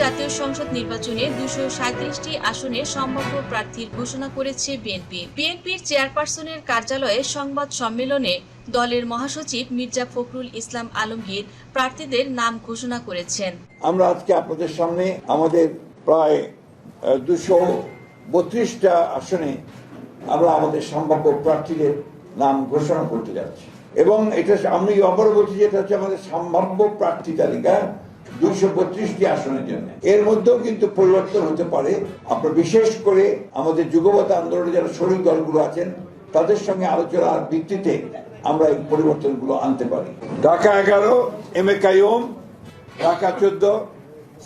জাতীয় সংসদ নির্বাচনে দুশো সাঁত্রিশটি আসনে সম্ভাব্য প্রার্থীর ঘোষণা করেছে বিএনপি। বিএনপির চেয়ারপারসনের কার্যালয়ে সংবাদ সম্মেলনে দলের মহাসচিব মির্জা ফখরুল ইসলাম আলমগীর প্রার্থীদের নাম ঘোষণা করেছেন। আমরা আজকে আপনাদের সামনে আমাদের প্রায় দুশো বত্রিশটা আসনে আমরা আমাদের সম্ভাব্য প্রার্থীদের নাম ঘোষণা করতে যাচ্ছি। এবং এটা আমি অপর বলছি যে এটা হচ্ছে আমাদের সম্ভাব্য প্রার্থী তালিকা। দুইশো বত্রিশটি আসনের জন্য। এর মধ্যেও কিন্তু পরিবর্তন হতে পারে। আপনার বিশেষ করে আমাদের যুগপথ আন্দোলনে যারা শরীর দলগুলো আছেন, তাদের সঙ্গে আলোচনার ভিত্তিতে আমরা এই পরিবর্তনগুলো আনতে পারি। ঢাকা এগারো, এম এ কাইম ঢাকা চোদ্দ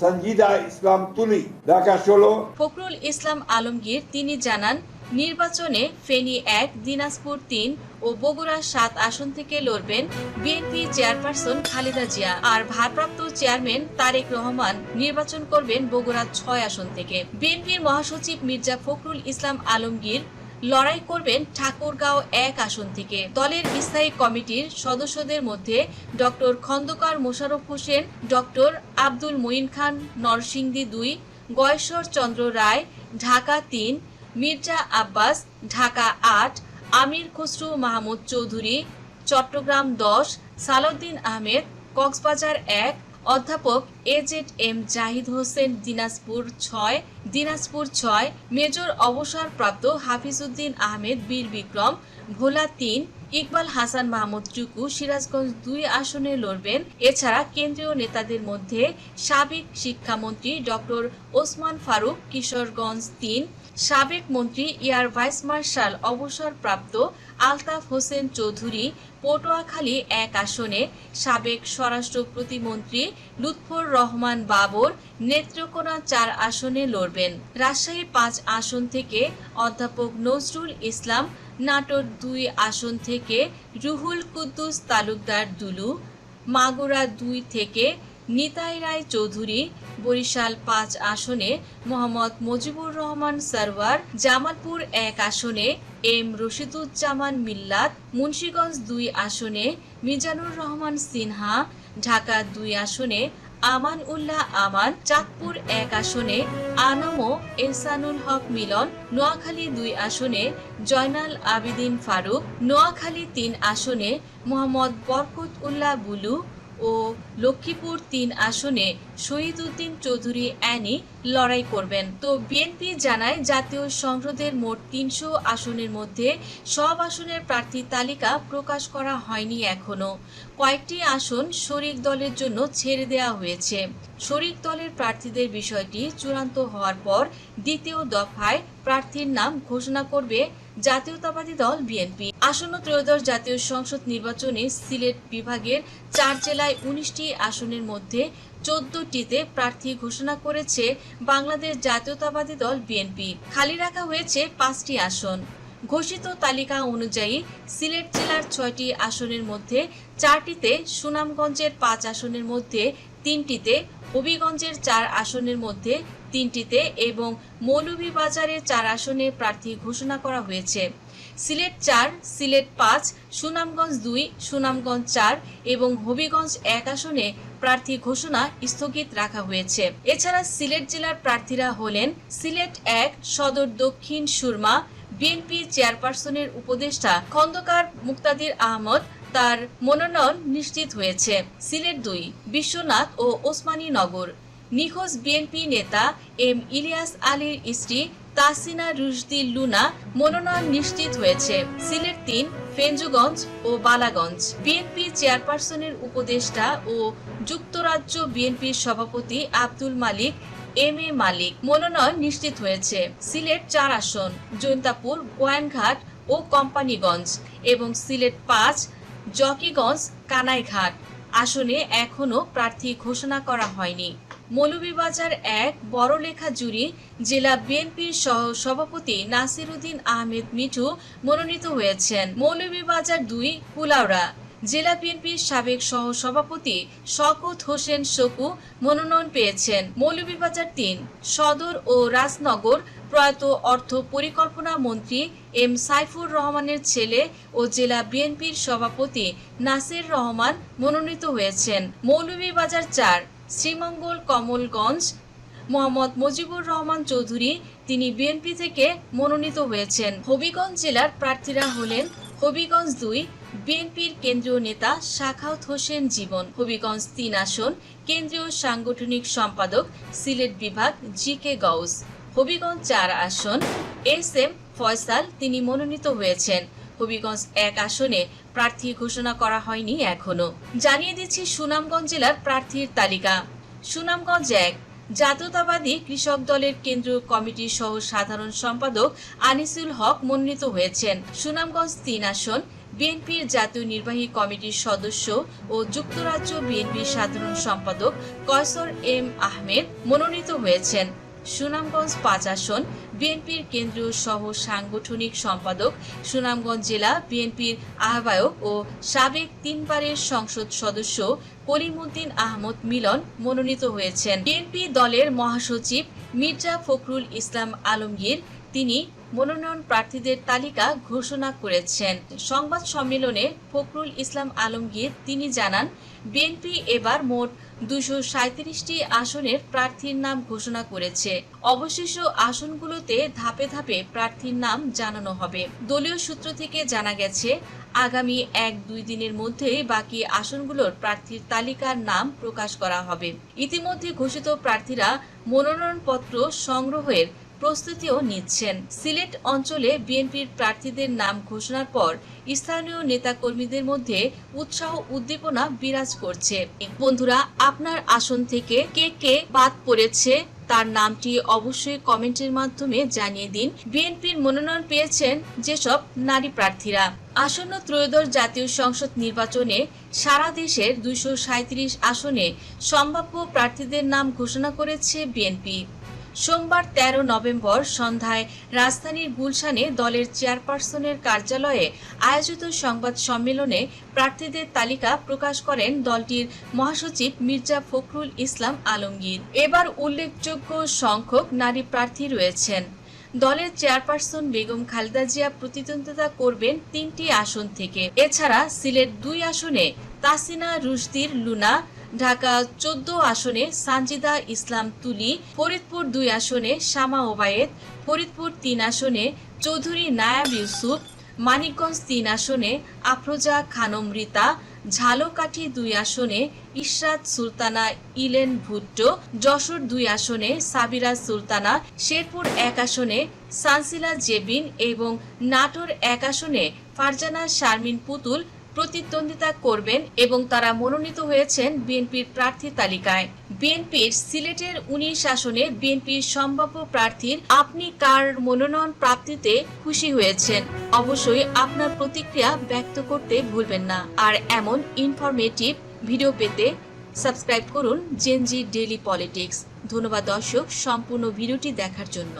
সঞ্জিদা ইসলাম তুলি, ঢাকা ষোলো। ফখরুল ইসলাম আলমগীর, তিনি জানান নির্বাচনে ফেনী এক, দিনাজপুর তিন ও বগুড়া সাত আসন থেকে লড়বেন বিএনপি চেয়ারপারসন খালেদা জিয়া। আর ভারপ্রাপ্ত চেয়ারম্যান তারেক রহমান নির্বাচন করবেন বগুড়া ছয় আসন থেকে। বিএনপির মহাসচিব মির্জা ফখরুল ইসলাম আলমগীর লড়াই করবেন ঠাকুরগাঁও এক আসন থেকে। দলের স্থায়ী কমিটির সদস্যদের মধ্যে ডক্টর খন্দকার মোশাররফ হোসেন, ডক্টর আব্দুল মঈন খান, নরসিংদী দুই, গয়েশ্বর চন্দ্র রায়, ঢাকা তিন মির্জা আব্বাস, ঢাকা আট, আমির খসরু মাহমুদ চৌধুরী, চট্টগ্রাম দশ, সালাউদ্দিন আহমেদ, কক্সবাজার এক, অধ্যাপক A Z M Zahid Hossain, Dinajpur ছয় দিনাজপুর ছয়, মেজর অবসরপ্রাপ্ত হাফিজ উদ্দিন আহমেদ, বীর বিক্রম, ভোলা তিন ইকবাল হাসান মাহমুদ টুকু সিরাজগঞ্জ দুই আসনে লড়বেন। এছাড়া কেন্দ্রীয় নেতাদের মধ্যে সাবেক শিক্ষামন্ত্রী ডক্টর ওসমান ফারুক, কিশোরগঞ্জ তিন। সাবেক মন্ত্রী ইয়ার ভাইস মার্শাল অবসরপ্রাপ্ত আলতাফ হোসেন চৌধুরী পটুয়াখালী এক আসনে, সাবেক স্বরাষ্ট্র প্রতিমন্ত্রী লুৎফর রহমান বাবর নেত্রকোনা চার আসনে লড়বেন। রাজশাহী পাঁচ আসন থেকে অধ্যাপক নজরুল ইসলাম, নাটোর দুই আসন থেকে রুহুল কুদ্দুস তালুকদার দুলু, মাগুরা দুই থেকে নিতাই রায় চৌধুরী বরিশাল পাঁচ আসনে মোহাম্মদ মুজিবুর রহমান সারওয়ার, জামালপুর এক আসনে এম রশিদুজ্জামান মিল্লাত, মুন্সীগঞ্জ দুই আসনে মিজানুর রহমান সিনহা, ঢাকা দুই আসনে আমান উল্লাহ আমান, চাঁদপুর এক আসনে আনামো এহসানুল হক মিলন, নোয়াখালী দুই আসনে জয়নাল আবিদিন ফারুক, নোয়াখালী তিন আসনে মোহাম্মদ বরকত উল্লাহ বুলু ও লক্ষ্মীপুর তিন আসনে শহীদ উদ্দিন চৌধুরী, অ্যানি, লড়াই করবেন। তো বিএনপি জানায়, জাতীয় সংসদের মোট তিনশো আসনের মধ্যে সব আসনের প্রার্থী তালিকা প্রকাশ করা হয়নি এখনও। কয়েকটি আসন শরিক দলের জন্য ছেড়ে দেওয়া হয়েছে। শরিক দলের প্রার্থীদের বিষয়টি চূড়ান্ত হওয়ার পর দ্বিতীয় দফায় প্রার্থীর নাম ঘোষণা করবে জাতীয়তাবাদী দল বিএনপি। আসন্ন ত্রয়োদশ জাতীয় সংসদ নির্বাচনে সিলেট বিভাগের চার জেলায় উনিশটি আসনের মধ্যে চোদ্দটিতে প্রার্থী ঘোষণা করেছে বাংলাদেশ জাতীয়তাবাদী দল বিএনপি। খালি রাখা হয়েছে পাঁচটি আসন। ঘোষিত তালিকা অনুযায়ী সিলেট জেলার ছয়টি আসনের মধ্যে চারটিতে সুনামগঞ্জের পাঁচ আসনের মধ্যে তিনটিতে হবিগঞ্জের চার আসনের মধ্যে তিনটিতে এবং মৌলভীবাজারের চার আসনে প্রার্থী ঘোষণা করা হয়েছে। সিলেট চার, সিলেট পাঁচ, সুনামগঞ্জ দুই, সুনামগঞ্জ চার এবং হবিগঞ্জ এক আসনে প্রার্থী ঘোষণা স্থগিত রাখা হয়েছে। এছাড়া সিলেট জেলার প্রার্থীরা হলেন সিলেট এক, সদর দক্ষিণ সুরমা, বিএনপি চেয়ারপারসনের উপদেষ্টা খন্দকার মুক্তাদির আহমদ, তার মনোনয়ন নিশ্চিত হয়েছে। সিলেট দুই, বিশ্বনাথ ও ওসমানী নগর নিখোঁজ বিএনপি নেতা এম ইলিয়াস আলীর স্ত্রী তাসিনা রুশদি লুনা মনোনয়ন নিশ্চিত হয়েছে। সিলেট তিন ফেঞ্জুগঞ্জ ও বালাগঞ্জ। বিএনপি চেয়ারপারসনের উপদেষ্টা ও যুক্তরাজ্য বিএনপির সভাপতি আব্দুল মালিক, এম এ মালিক মনোনয়ন নিশ্চিত হয়েছে। সিলেট চার আসন, জৈন্তাপুর, গোয়াইনঘাট ও কোম্পানিগঞ্জ এবং সিলেট পাঁচ, জকিগঞ্জ, কানাইঘাট। আসনে এখনও প্রার্থী ঘোষণা করা হয়নি। মৌলভীবাজার এক বড়লেখা জুড়ি জেলা বিএনপির সহ সভাপতি নাসির উদ্দিন আহমেদ মিঠু মনোনীত হয়েছেন। মৌলভীবাজার দুই, কুলাউড়া জেলা বিএনপির সাবেক সহ সভাপতি শকত হোসেন শকু মনোনয়ন পেয়েছেন। মৌলভীবাজার তিন, সদর ও রাজনগর প্রয়াত অর্থ পরিকল্পনা মন্ত্রী এম সাইফুর রহমানের ছেলে ও জেলা বিএনপির সভাপতি নাসির রহমান মনোনীত হয়েছেন। মৌলভীবাজার চার শ্রীমঙ্গল কমলগঞ্জ, মোহাম্মদ মুজিবুর রহমান চৌধুরী, তিনি বিএনপি থেকে মনোনীত হয়েছেন। হবিগঞ্জ জেলার প্রার্থীরা হলেন হবিগঞ্জ দুই বিএনপির কেন্দ্রীয় নেতা শাখাউত হোসেন জীবন, হবিগঞ্জ তিন আসন কেন্দ্রীয় সাংগঠনিক সম্পাদক সিলেট বিভাগ জি কে গৌস, হবিগঞ্জ চার আসন এস এম ফয়সাল, তিনি মনোনীত হয়েছেন। হবিগঞ্জ এক আসনে প্রার্থী ঘোষণা করা হয়নি এখনও। জানিয়ে দিচ্ছি সুনামগঞ্জ জেলার প্রার্থীর তালিকা। সুনামগঞ্জ এক, জাতীয়তাবাদী কৃষক দলের কেন্দ্রীয় কমিটির সহ সাধারণ সম্পাদক আনিসুল হক মনোনীত হয়েছেন। সুনামগঞ্জ তিন আসন, বিএনপির জাতীয় নির্বাহী কমিটির সদস্য ও যুক্তরাজ্য বিএনপির সাধারণ সম্পাদক কয়সর এম আহমেদ মনোনীত হয়েছেন। সুনামগঞ্জ পাঁচ আসন বিএনপির কেন্দ্রীয় সহ সাংগঠনিক সম্পাদক, সুনামগঞ্জ জেলা বিএনপির আহ্বায়ক ও সাবেক তিনবারের সংসদ সদস্য করিমউদ্দিন আহমদ মিলন মনোনীত হয়েছেন। বিএনপি দলের মহাসচিব মির্জা ফখরুল ইসলাম আলমগীর, তিনি মনোনয়ন প্রার্থীদের তালিকা ঘোষণা করেছেন। সংবাদ সম্মেলনে ফখরুল ইসলাম আলমগীর, তিনি জানান, বিএনপি এবার মোট দুশো সাঁত্রিশটি আসনের প্রার্থীর নাম ঘোষণা করেছে। অবশিষ্ট আসনগুলোতে ধাপে ধাপে প্রার্থীর নাম জানানো হবে। দলীয় সূত্র থেকে জানা গেছে, আগামী এক দুই দিনের মধ্যেই বাকি আসনগুলোর প্রার্থীর তালিকার নাম প্রকাশ করা হবে। ইতিমধ্যে ঘোষিত প্রার্থীরা মনোনয়নপত্র সংগ্রহের প্রস্তুতিও নিচ্ছেন। সিলেট অঞ্চলে বিএনপির প্রার্থীদের নাম ঘোষণার পর স্থানীয় নেতাকর্মীদের মধ্যে উৎসাহ উদ্দীপনা বিরাজ করছে। বন্ধুরা, আপনার আসন থেকে কে কে বাদ পড়েছে তার নামটি অবশ্যই কমেন্টের মাধ্যমে জানিয়ে দিন। বিএনপির মনোনয়ন পেয়েছেন যেসব নারী প্রার্থীরা। আসন্ন ত্রয়োদশ জাতীয় সংসদ নির্বাচনে সারা দেশের দুইশো আসনে সম্ভাব্য প্রার্থীদের নাম ঘোষণা করেছে বিএনপি। সোমবার ১৩ নভেম্বর সন্ধ্যায় রাজধানীর গুলশানে দলের চেয়ারপারসনের কার্যালয়ে আয়োজিত সংবাদ সম্মেলনে প্রার্থীদের তালিকা প্রকাশ করেন দলটির মহাসচিব মির্জা ফখরুল ইসলাম আলমগীর। এবার উল্লেখযোগ্য সংখ্যক নারী প্রার্থী রয়েছেন। দলের চেয়ারপারসন বেগম খালেদা জিয়া প্রতিদ্বন্দ্বিতা করবেন তিনটি আসন থেকে। এছাড়া সিলেট দুই আসনে তাসিনা রুশদির লুনা ঢাকা চোদ্দ আসনে সানজিদা ইসলাম তুলি, ফরিদপুর দুই আসনে শামা ওবায়েদ, ফরিদপুর তিন আসনে চৌধুরী নায়াব ইউসুফ, মানিকগঞ্জ তিন আসনে আফরোজা খানম রিতা ঝালকাঠি দুই আসনে ইশরাত সুলতানা, ইলেন ভুট্টো, যশোর দুই আসনে সাবিরা সুলতানা, শেরপুর এক আসনে সানসিলা জেবিন এবং নাটোর এক আসনে ফারজানা শারমিন পুতুল প্রতিদ্বন্দ্বিতা করবেন এবং তারা মনোনীত হয়েছেন বিএনপির প্রার্থী তালিকায়। বিএনপির সিলেটের উনিশ আসনে বিএনপির সম্ভাব্য প্রার্থীর আপনি কার মনোনয়ন প্রাপ্তিতে খুশি হয়েছেন? অবশ্যই আপনার প্রতিক্রিয়া ব্যক্ত করতে ভুলবেন না। আর এমন ইনফরমেটিভ ভিডিও পেতে সাবস্ক্রাইব করুন জেনজি ডেইলি পলিটিক্স ধন্যবাদ দর্শক, সম্পূর্ণ ভিডিওটি দেখার জন্য।